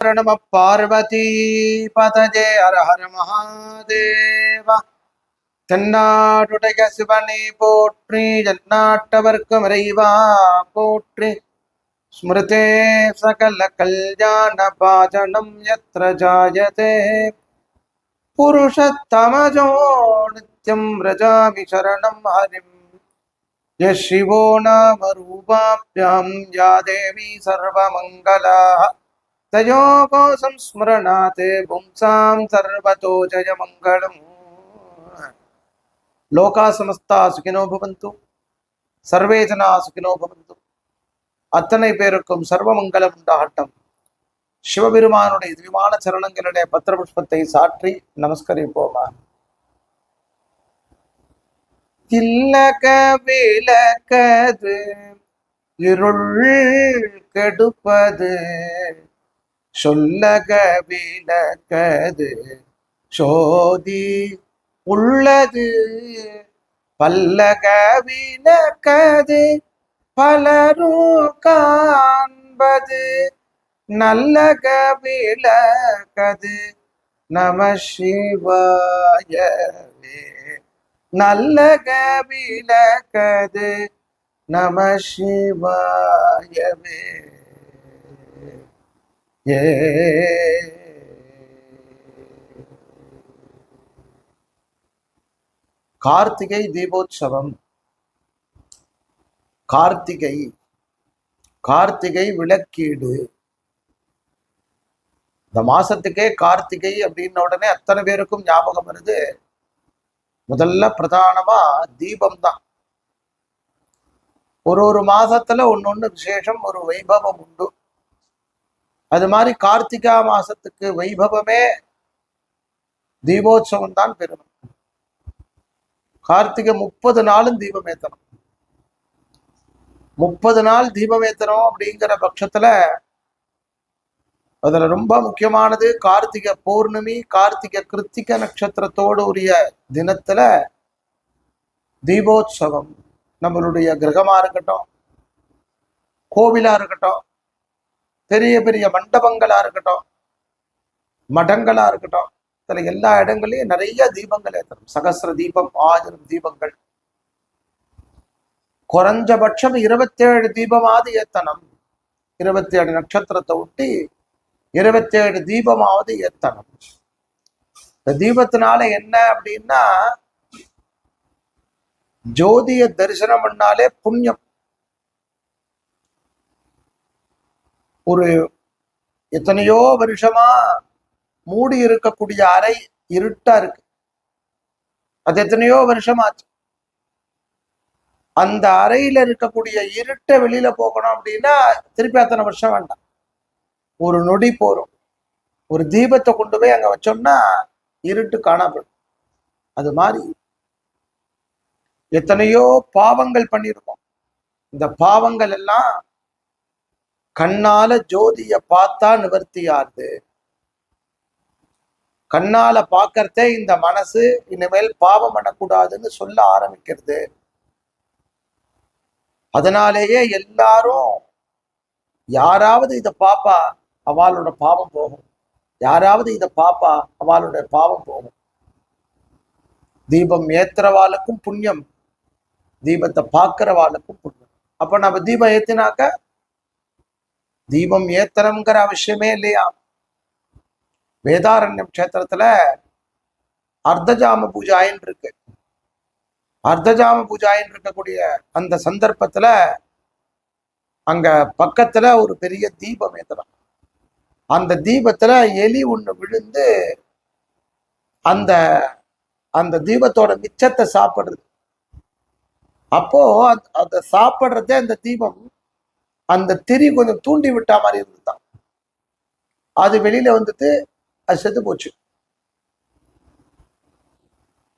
நம பார்வதி பதஜே அரஹர மகாதேவா தென்னாடுடைய சிவனை போற்றி ஜன்னாட்டவர்க்கும் இறைவா போற்றி. ஸ்மிருதே சகல கல்யாண பாஜனம் எத்திர ஜாயதே. புருஷத்தமஜோ நித்யம் ரஜாமி சரணம் ஹரிம். ய சிவோ நாம ரூபாபியாம் யா தேவி சர்வமங்கலா தயோகோசம் ஸ்மரணாத் பும்சாம் சர்வதோ ஜயமங்கலம் லோகா சமஸ்தா சுகினோ பவந்து சர்வே ஜனா சுகினோ பவந்து அத்தனை பேருக்கும் சர்வமங்கலம் உண்டாகட்டம். சிவபெருமானுடைய திவ்யமான சரணங்களிலே பத்திரபுஷ்பத்தை சாற்றி நமஸ்கரிப்போமா. தில்லக விளக்கது இருள் கெடுப்பது சொல்லக விளக்கது சோதி உள்ளது. பல்லக விளக்கது பலரும் காண்பது. நல்லக விளக்கது நம சிவாயவே. நல்லக விளக்கது நம சிவாயவே. ஏ கார்த்திகை தீபோத்சவம். கார்த்திகை. கார்த்திகை விளக்கீடு. இந்த மாசத்துக்கே கார்த்திகை அப்படின்ன உடனே அத்தனை பேருக்கும் ஞாபகம் வருது. முதல்ல பிரதானமா தீபம் தான் ஒரு ஒரு மாசத்துல ஒன்னொன்னு விசேஷம் ஒரு வைபவம் உண்டு. அது மாதிரி கார்த்திகா மாசத்துக்கு வைபவமே தீபோத்சவம் தான் பெருமை. கார்த்திகை முப்பது நாளும் தீபம் ஏத்தணும். முப்பது நாள் தீபம் ஏத்தணும் அப்படிங்கிற பட்சத்துல அதுல ரொம்ப முக்கியமானது கார்த்திகை பௌர்ணமி கார்த்திகை கிருத்திக நட்சத்திரத்தோடு உரிய தினத்துல தீபோத்சவம். நம்மளுடைய கிரகமா இருக்கட்டும் கோவிலா இருக்கட்டும் பெரிய பெரிய மண்டபங்களா இருக்கட்டும் மடங்களா இருக்கட்டும் இதுல எல்லா இடங்களையும் நிறைய தீபங்கள் ஏற்றணும் சகசிர தீபம் ஆயிரம் தீபங்கள். குறைஞ்சபட்சம் இருபத்தேழு தீபமாவது ஏத்தனம் இருபத்தி ஏழு நட்சத்திரத்தை ஒட்டி இருபத்தேழு தீபமாவது ஏத்தனம் இந்த தீபத்தினால என்ன அப்படின்னா ஜோதிய தரிசனம் பண்ணாலே புண்ணியம். ஒரு எத்தனையோ வருஷமா மூடி இருக்கக்கூடிய அறை இருட்டா இருக்கு. அது எத்தனையோ வருஷமாச்சு அந்த அறையில இருக்கக்கூடிய இருட்டை வெளியில போகணும் அப்படின்னா திருப்பி அத்தனை வருஷம் வேண்டாம். ஒரு நொடி போறோம். ஒரு தீபத்தை கொண்டு போய் அங்க வச்சோம்னா இருட்டு காணப்படும் அது மாதிரி எத்தனையோ பாவங்கள் பண்ணியிருக்கோம். இந்த பாவங்கள் எல்லாம் கண்ணால ஜோதிய பார்த்தா நிவர்த்தியாருது கண்ணால பார்க்கறதே இந்த மனசு இனிமேல் பாவம் பண்ணக்கூடாதுன்னு சொல்ல ஆரம்பிக்கிறது. அதனாலேயே எல்லாரும் யாராவது இதை பாப்பா அவளோட பாவம் போகும். யாராவது இதை பாப்பா அவளுடைய பாவம் போகும். தீபம் ஏத்துறவாளுக்கும் புண்ணியம். தீபத்தை பார்க்கிறவாளுக்கும் புண்ணியம். அப்ப நம்ம தீபம் ஏத்தினாக்க தீபம் ஏத்தனம்ங்கிற அவசியமே இல்லையா? வேதாரண்யம் கஷேத்திரத்துல அர்த்தஜாம பூஜாயின் இருக்கு. அர்த்தஜாம பூஜாயின் இருக்கக்கூடிய அந்த சந்தர்ப்பத்துல அங்க பக்கத்துல ஒரு பெரிய தீபம் ஏத்தலாம். அந்த தீபத்துல எலி ஒண்ணு விழுந்து அந்த அந்த தீபத்தோட மிச்சத்தை சாப்பிடுறது அப்போ அந்த சாப்பிடுறதே அந்த தீபம் அந்த திரி கொஞ்சம் தூண்டி விட்டா மாதிரி இருந்துதான் அது வெளியில வந்துட்டு அது செத்து போச்சு.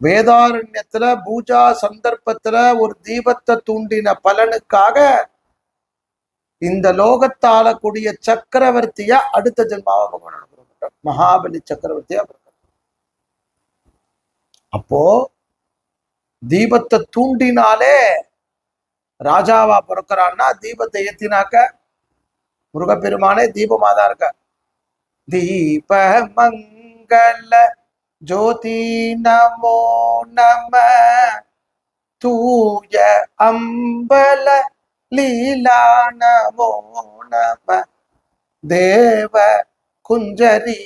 வேதாரண்யத்துல பூஜா சந்தர்ப்பத்துல ஒரு தீபத்தை தூண்டின பலனுக்காக இந்த லோகத்தால கூடிய சக்கரவர்த்தியா அடுத்த ஜென்மாவை பகவான் மகாபலி சக்கரவர்த்தியா அப்போ தீபத்தை தூண்டினாலே ராஜாவா பிறக்கிறான்னா தீபத்தை ஏத்தினாக்க முருகப்பெருமானே தீபமா தான் இருக்க தீப மங்கள ஜோதி நமோ நம தூய அம்பல லீலா நமோ நம தேவ குஞ்சரி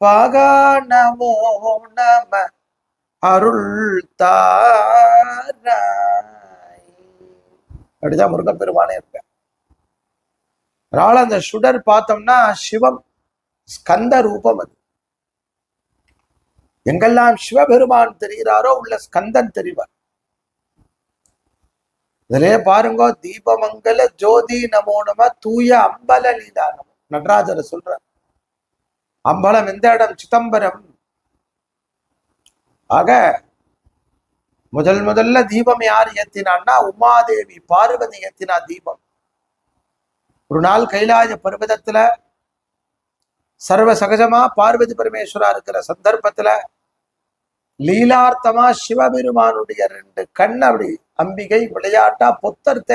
பாகா நமோ நம அருள் தாராய் அப்படிதான் முருகப்பெருமானே இருப்பேன் அதனால அந்த சுடர் பார்த்தோம்னா சிவம் ஸ்கந்த ரூபம் அது. எங்கெல்லாம் சிவபெருமான் தெரிகிறாரோ உள்ள ஸ்கந்தன் தெரிவார். இதிலே பாருங்க தீபமங்கல ஜோதி நமோ நம தூய அம்பல லீலா நமோ. நடராஜரை சொல்ற அம்பலம் எந்த இடம்? சிதம்பரம். ஆக முதல் முதல்ல தீபம் யார் ஏத்தினான்னா உமாதேவி பார்வதி ஏத்தினா தீபம். ஒரு நாள் கைலாய பர்வதத்துல சர்வ சகஜமா பார்வதி பரமேஸ்வரா இருக்கிற சந்தர்ப்பத்துல லீலார்த்தமா சிவபெருமானுடைய ரெண்டு கண் அப்படி அம்பிகை விளையாட்டா பொத்தர்த்த.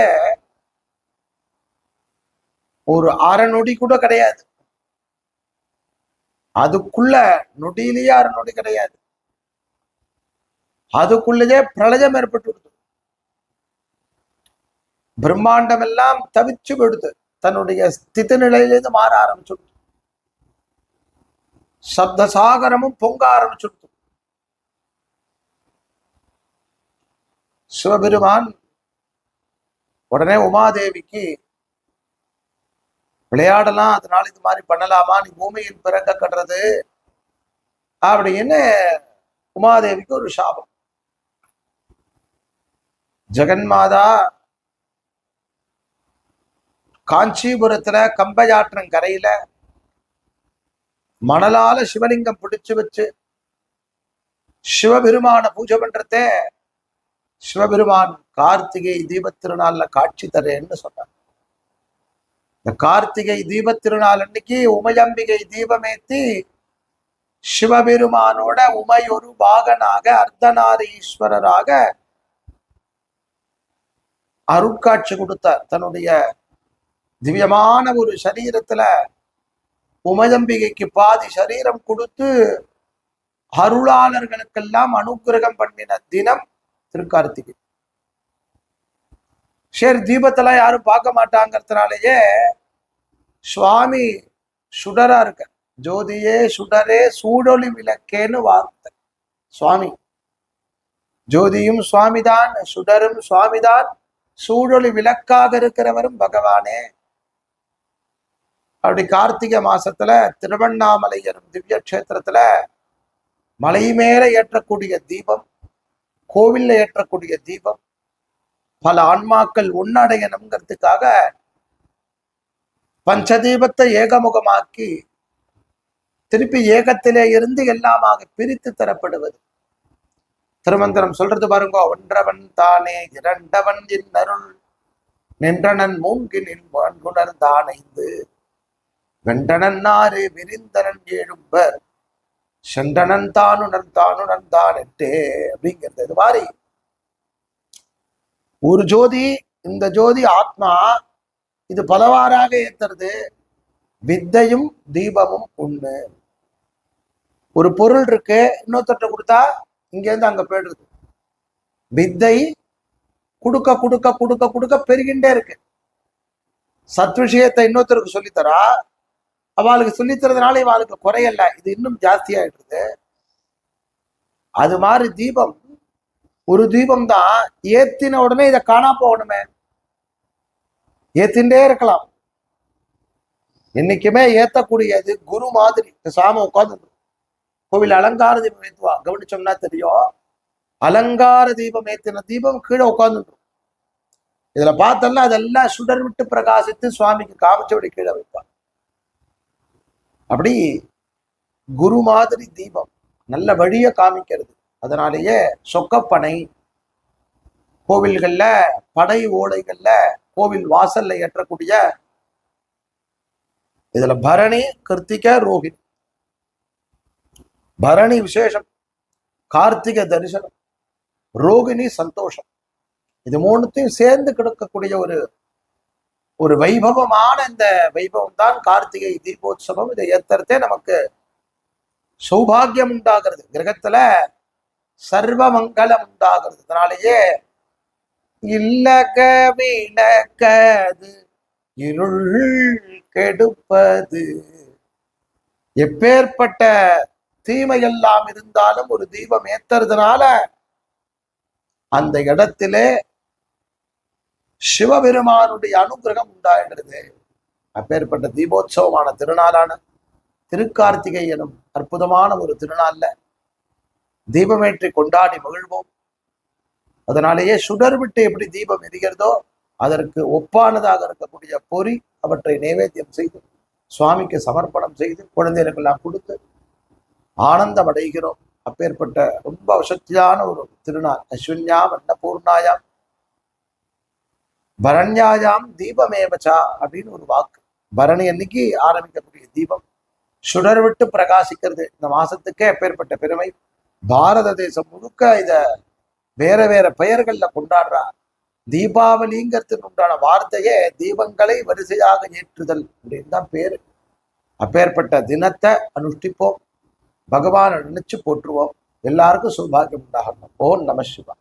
ஒரு அரை நொடி கூட கிடையாது. அதுக்குள்ள நொடியிலேயே அரை நொடி கிடையாது. அதுக்குள்ளேயே பிரளயம் ஏற்பட்டு விடுது. பிரம்மாண்டம் எல்லாம் தவிச்சு விடுது. தன்னுடைய ஸ்திதி நிலையிலிருந்து மாற ஆரம்பிச்சுடுது. சப்த சாகரமும் பொங்க ஆரம்பிச்சுடுது. சிவபெருமான் உடனே உமாதேவிக்கு விளையாடலாம் அதனால இது மாதிரி பண்ணலாமா? நீ பூமியில் பிறக்க கட்டுறது. அப்படின்னு உமாதேவிக்கு ஒரு சாபம். ஜெகன்மாதா காஞ்சிபுரத்துல கம்பையாற்றம் கரையில மணலால சிவலிங்கம் பிடிச்சு வச்சு சிவபெருமான பூஜை பண்றதே சிவபெருமான் கார்த்திகை தீபத் திருநாள்ல காட்சி தரேன்னு சொன்னார். இந்த கார்த்திகை தீபத் திருநாள் அன்னைக்கு உமையம்பிகை தீபமேத்தி சிவபெருமானோட உமையொரு பாகனாக அர்த்தநாரீஸ்வரராக அருட்காட்சி கொடுத்தார். தன்னுடைய திவ்யமான ஒரு சரீரத்துல உமதம்பிகைக்கு பாதி சரீரம் கொடுத்து அருளாளர்களுக்கெல்லாம் அனுக்கிரகம் பண்ணின தினம் திருக்கார்த்திகை. சரி தீபத்தெல்லாம் யாரும் பார்க்க மாட்டாங்கிறதுனாலயே சுவாமி சுடரா இருக்க. ஜோதியே சுடரே சூடொளி விளக்கேன்னு வார்த்தை. சுவாமி. ஜோதியும் சுவாமிதான் சுடரும் சுவாமிதான் சூழொளி விளக்காக இருக்கிறவரும் பகவானே. அப்படி கார்த்திகை மாசத்துல திருவண்ணாமலை எனும் திவ்ய கஷேத்திரத்துல மலை மேல ஏற்றக்கூடிய தீபம் கோவில்ல ஏற்றக்கூடிய தீபம் பல ஆன்மாக்கள் உன்னடையணுங்கிறதுக்காக பஞ்சதீபத்தை ஏகமுகமாக்கி திருப்பி ஏகத்திலே இருந்து எல்லாமாக பிரித்து தரப்படுவது. திருமந்திரம் சொல்றது பாருங்க ஒன்றவன் தானே இரண்டவன் இன்னருள். நின்றனன் மூங்கினின் வான்குணர் தானைந்து. வெண்டனன் ஆறு விரிந்தனன் எழும்பர். சென்றனன் தானுணர் தானுணர் தானட்டே அப்படிங்கிறது இது மாதிரி. ஒரு ஜோதி இந்த ஜோதி ஆத்மா இது பலவாறாக ஏத்துறது. வித்தையும் தீபமும் ஒண்ணு ஒரு பொருள் இருக்கு இன்னொருத்தட்ட கொடுத்தா இங்கேருந்து அங்க போயிடுறது. வித்தை கொடுக்க கொடுக்க கொடுக்க கொடுக்க பெருகின்றே இருக்கு. சத் விஷயத்தை இன்னொருத்தருக்கு சொல்லித்தரா? அவளுக்கு சொல்லித்தரதுனால இவாளுக்கு குறையல இது இன்னும் ஜாஸ்தியாயிடுது அது மாதிரி தீபம். ஒரு தீபம் தான் ஏத்தின உடனே இதை காணா போகணுமே. ஏத்தின்றே இருக்கலாம். என்னைக்குமே ஏத்தக்கூடியது குரு மாதிரி. சாம உட்கார்ந்து கோவில் அலங்கார தீபம் ஏத்துவா? கவனிச்சோம்னா தெரியும். அலங்கார தீபம் ஏத்தின தீபம் கீழே உட்கார்ந்துடும். இதுல பார்த்தோம்னா அதெல்லாம் சுடர் விட்டு பிரகாசித்து சுவாமிக்கு காமிச்சபடி கீழே வைப்பான் அப்படி குரு மாதிரி தீபம் நல்ல வழிய காமிக்கிறது. அதனாலேயே சொக்கப்பனை கோவில்கள்ல படை ஓடைகள்ல கோவில் வாசல்ல ஏற்றக்கூடிய இதுல பரணி கிருத்திக ரோஹிணி பரணி விசேஷம் கார்த்திகை தரிசனம் ரோகிணி சந்தோஷம். இது மூணுத்தையும் சேர்ந்து கிடக்கக்கூடிய ஒரு ஒரு வைபவமான இந்த வைபவம் தான் கார்த்திகை தீபோத்சவம். இதை ஏத்தறதே நமக்கு சௌபாகியம் உண்டாகிறது கிரகத்துல சர்வ மங்களம் உண்டாகிறது அதனாலேயே இல்லக விளக்கது இருள் கெடுப்பது. எப்பேற்பட்ட தீமையெல்லாம் இருந்தாலும் ஒரு தீபம் ஏத்துறதுனால அந்த இடத்திலே சிவபெருமானுடைய அனுகிரகம் உண்டாகிறது அப்பேற்பட்ட தீபோத்சவமான திருநாளான திருக்கார்த்திகை எனும் அற்புதமான ஒரு திருநாள்ல தீபமேற்றி கொண்டாடி மகிழ்வோம். அதனாலேயே சுடர் விட்டு எப்படி தீபம் எரிகிறதோ அதற்கு ஒப்பானதாக இருக்கக்கூடிய பொறி அவற்றை நைவேத்தியம் செய்து சுவாமிக்கு சமர்ப்பணம் செய்து குழந்தைகளுக்கெல்லாம் கொடுத்து ஆனந்தம் அடைகிறோம் அப்பேற்பட்ட ரொம்ப வசத்தியான ஒரு திருநாள். அஸ்வின்யாம் அன்னபூர்ணாயாம் பரண்யாயாம் தீபமேவச்சா அப்படின்னு ஒரு வாக்கு. பரணி அன்னைக்கு ஆரம்பிக்கக்கூடிய தீபம். சுடர் விட்டு பிரகாசிக்கிறது. இந்த மாசத்துக்கே அப்பேற்பட்ட பெருமை. பாரத தேசம் முழுக்க இத வேற வேற பெயர்கள்ல கொண்டாடுறா. தீபாவளிங்கிறதுக்கு உண்டான வார்த்தையே தீபங்களை வரிசையாக ஏற்றுதல் அப்படின்னு தான் பேரு. அப்பேற்பட்ட தினத்தை அனுஷ்டிப்போம். பகவானை நினைச்சு போற்றுவோம். எல்லாருக்கும் சௌபாகியம் உண்டாகணும் ஓம் நம சிவா